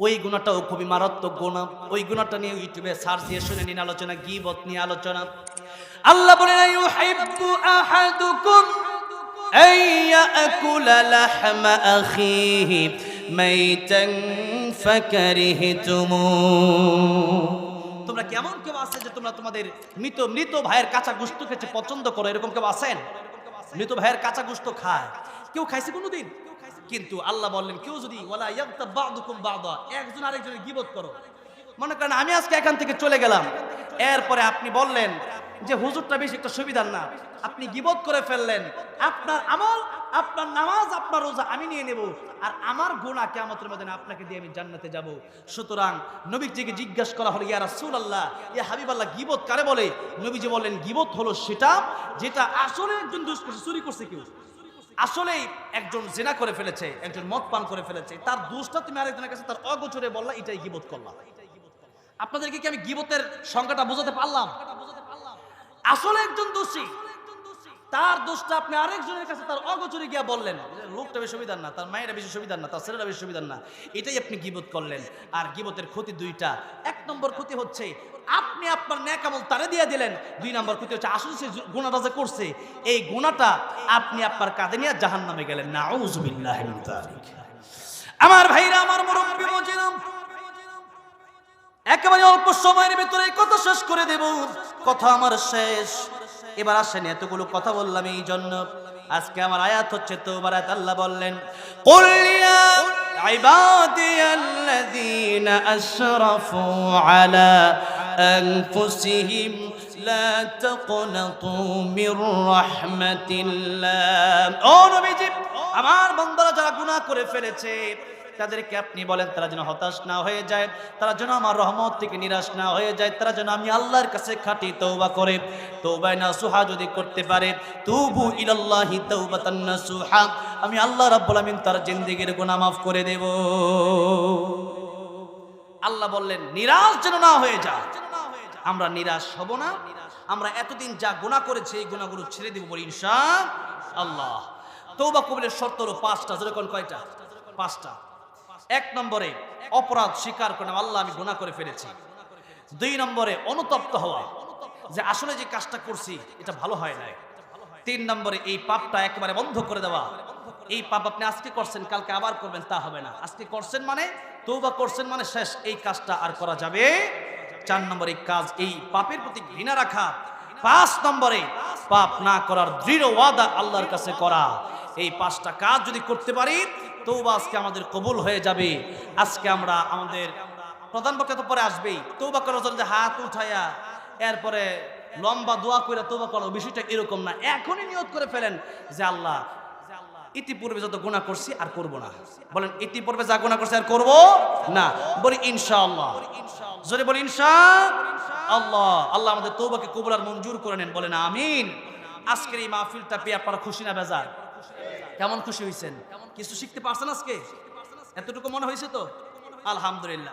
ওই গুণাটাও খুবই মারাত্মক গুণা ওই গুণাটা নিয়ে ইউটিউবে সার্চ দিয়ে শুনে নিন আলোচনা গিবত নিয়ে আলোচনা আল্লাহ বলেন ইউহিব্বু আহাদুকুম أن يأكل لحم أخيه ميتا فكرهتموه তোমরা কেমন কেউ আছে যে তোমরা তোমাদের মৃত মৃত ভাইয়ের কাঁচা গুস্ত খেতে পছন্দ করো এরকম কেউ আছেন মৃত ভাইয়ের কাঁচা গুস্ত খায় কেউ খাইছে কোনোদিন কিন্তু আল্লাহ বললেন, কেউ যদি একজন আরেকজনের গিবত করো। মনে করেন, আমি আজকে এখান থেকে চলে গেলাম। এরপরে আপনি বললেন যে, হুজুরটা বেশি একটা সুবিধার না। আপনি গিবত করে ফেললেন। আপনার আমল, আপনার নামাজ, আপনার রোজা আমি নিয়ে নেব। আর আমার গুণা কেমতের মধ্যে আপনাকে দিয়ে আমি জান্নাতে যাব। সুতরাং নবীজিকে জিজ্ঞাসা করা হলো, ইয়া রাসূল আল্লাহ ইয়া হাবিব আল্লাহ গিবত কারে বলে? নবীজি বললেন, গিবত হলো সেটা, যেটা আসলে একজন দুষ করছে, চুরি করছে কেউ। আসলেই একজন জেনা করে ফেলেছে, একজন মদ পান করে ফেলেছে। তার দোষটা তুমি আরেকজনের কাছে, তার অগোচরে বললা, এটাই গিবত করলাম। আপনাদেরকে কি আমি গিবতের সংখ্যাটা বোঝাতে পারলাম? আসলে একজন দোষী, তার দোষটা আপনি আরেকজনের কাছে, তার অগোচরে গিয়া বললেন। লোকটা বেশি সুবিধার না, তার মায়েরা বেশি সুবিধার না, তার ছেলেরা বেশি সুবিধার না। এটাই আপনি গিবত করলেন। আর গিবতের ক্ষতি দুইটা। এক নম্বর ক্ষতি হচ্ছে, আপনি আপনার ন্যাকামল তারে দিয়ে দিলেন। দুই নম্বর ক্ষতি হচ্ছে আসলে সে গুণাটা যে করছে, এই গুণাটা আপনি আপনার কাঁধে নিয়ে জাহান নামে গেলেন না আমার ভাইরা, আমার মুরব্বী মজিরাম একেবারে অল্প সময়ের ভিতরে কথা শেষ করে দেব। কথা আমার শেষ। এবার আসেন, এতগুলো কথা বললাম এই জন্য। আজকে আমার আয়াত হচ্ছে তৌবার আয়াত, আল্লাহ বললেন কুল্লিয়া ইবাদিয়াল্লাযীনা আশরাফু আলা আনফুসিহিম, লা তাকনাতু মির রাহমাতিল্লাহ। ও নবীজি, আমার বান্দারা যারা গুনাহ করে ফেলেছে তাদেরকে আপনি বলেন, তারা যেন হতাশ না হয়ে যায়, তারা যেন আমার রহমত থেকে নিরাশ না হয়ে যায়, তারা যেন আমি আল্লাহর কাছে খাটি তৌবা করে। তৌবায় না সুহা যদি করতে পারে, তুবু ইলাল্লাহি তাওবাতান নাসুহা, আমি আল্লাহ রাব্বুল আমিন তার জিন্দেগির গুনাহ মাফ করে দেব। আল্লাহ বললেন, নিরাশ যেন না হয়ে যায় আমরা নিরাশ হব না। আমরা এতদিন যা গুনাহ করেছি, এই গুনাহগুলো ছেড়ে দেব বলি ইনশা আল্লাহ তৌবা কবুলের শর্ত হলো পাঁচটা যেরকম কয়টা? পাঁচটা। এক নম্বরে অপরাধ স্বীকার করে আল্লাহ, আমি গুণা করে ফেলেছি। দুই নম্বরে অনুতপ্ত হওয়া, যে আসলে যে কাজটা করছি, এটা ভালো হয় নাই। তিন নম্বরে এই পাপটা একেবারে বন্ধ করে দেওয়া। এই পাপ আপনি আজকে করছেন, কালকে আবার করবেন, তা হবে না। আজকে করছেন মানে তৌবা করছেন মানে শেষ, এই কাজটা আর করা যাবে। চার নম্বরে কাজ, এই পাপের প্রতি ঘৃণা রাখা। পাঁচ নম্বরে পাপ না করার দৃঢ় ওয়াদা আল্লাহর কাছে করা। এই পাঁচটা কাজ যদি করতে পারি তৌবা আজকে আমাদের কবুল হয়ে যাবে। আজকে আমরা আমাদের প্রধান পক্ষে তো পরে আসবেই। তৌবা করার জন্য হাত উঠাইয়া এরপরে লম্বা দোয়া করে তৌবা করো, বিষয়টা এরকম না। এখনই নিয়ত করে ফেলেন যে আল্লাহ, ইতিপূর্বে যত গুণা করছি আর করব না। বলেন, ইতিপূর্বে যা গুণা করছি আর করব না। বলি ইনশাআল্লাহ। যদি বলি ইনশা আল্লাহ আল্লাহ আমাদের তৌবাকে কবুল আর মঞ্জুর করে নেন। বলেন, আমিন। আজকের এই মাহফিলটা পেয়ে আপনারা খুশি না, বেজার? কেমন খুশি হয়েছেন কিছু শিখতে পারছেন আজকে? এতটুকু মনে হয়েছে তো? আলহামদুলিল্লাহ।